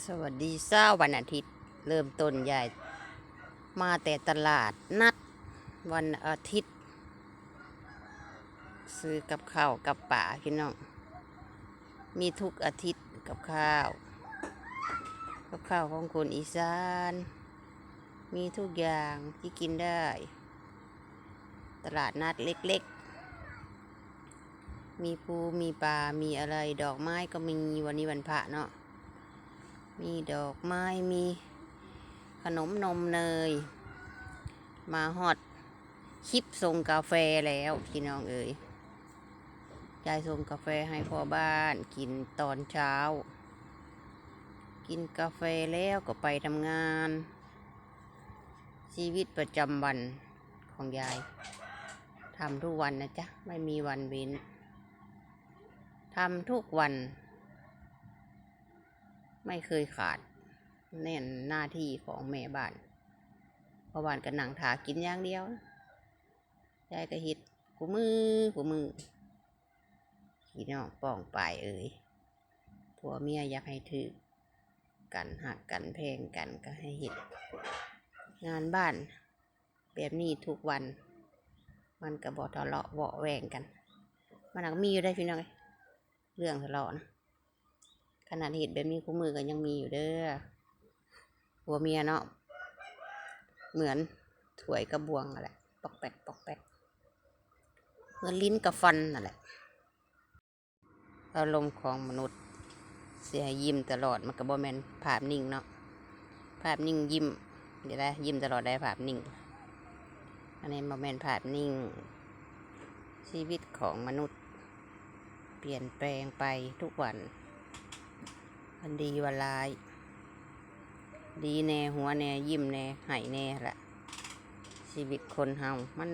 สวัสดีเช้าวันอาทิตย์ เริ่มต้นใหญ่ มาแต่ตลาดนัดวันอาทิตย์ ซื้อกับข้าวกับป่าพี่น้อง มีทุกอาทิตย์กับข้าว กับข้าวของคนอีสาน มีทุกอย่างที่กินได้ ตลาดนัดเล็กๆ มีปูมีปลา มีอะไรดอกไม้ก็มีวันนี้วันพระเนาะ มีดอกไม้มีขนมนมเนย มาฮอดคลิปส่งกาแฟแล้วพี่น้องเอ๋ยยายส่งกาแฟให้พ่อบ้านกินตอนเช้า กินกาแฟแล้วก็ไปทำงาน ชีวิตประจำวันของยายทำทุกวันนะจ๊ะ ไม่มีวันเว้นทำทุกวัน ไม่เคยขาดแน่นหน้าที่ของแม่บ้านพราะบ้านก็นั่งถากินอย่างเดียวยายก็เฮิดกูมือกูมือพี่น้องป้องปลายเอ่ยผัวเมียอยากให้ถือกันหักกันแพงกันก็ให้เห็ดงานบ้าน แบบนี้ทุกวัน มันก็บอทะเลาะเบาแวงกัน มันก็มีอยู่ได้พี่น้องเอ้ยเรื่องทะเลาะนะ ขนาดเห็ดแบบนี้คู่มือกันยังมีอยู่เด้อหัวเมียเนาะเหมือนถวยกระบวงอะไรปอกแปกปอกแปกเหมือนลิ้นกับฟันนั่นแหละอารมณ์ของมนุษย์ เสียยิ้มตลอดมันก็บ่แมนภาพนิ่งเนาะภาพนิ่งยิ้มเดี๋ยวได้ยิ้มตลอดได้ภาพนิ่ง อันนี้บ่แมนภาพนิ่ง ชีวิตของมนุษย์ เปลี่ยนแปลงไปทุกวัน มันดีวันร้าย ดีแน่หัวแน่ยิ้มแน่ไหายแน่ละชีวิตคนเฮามัน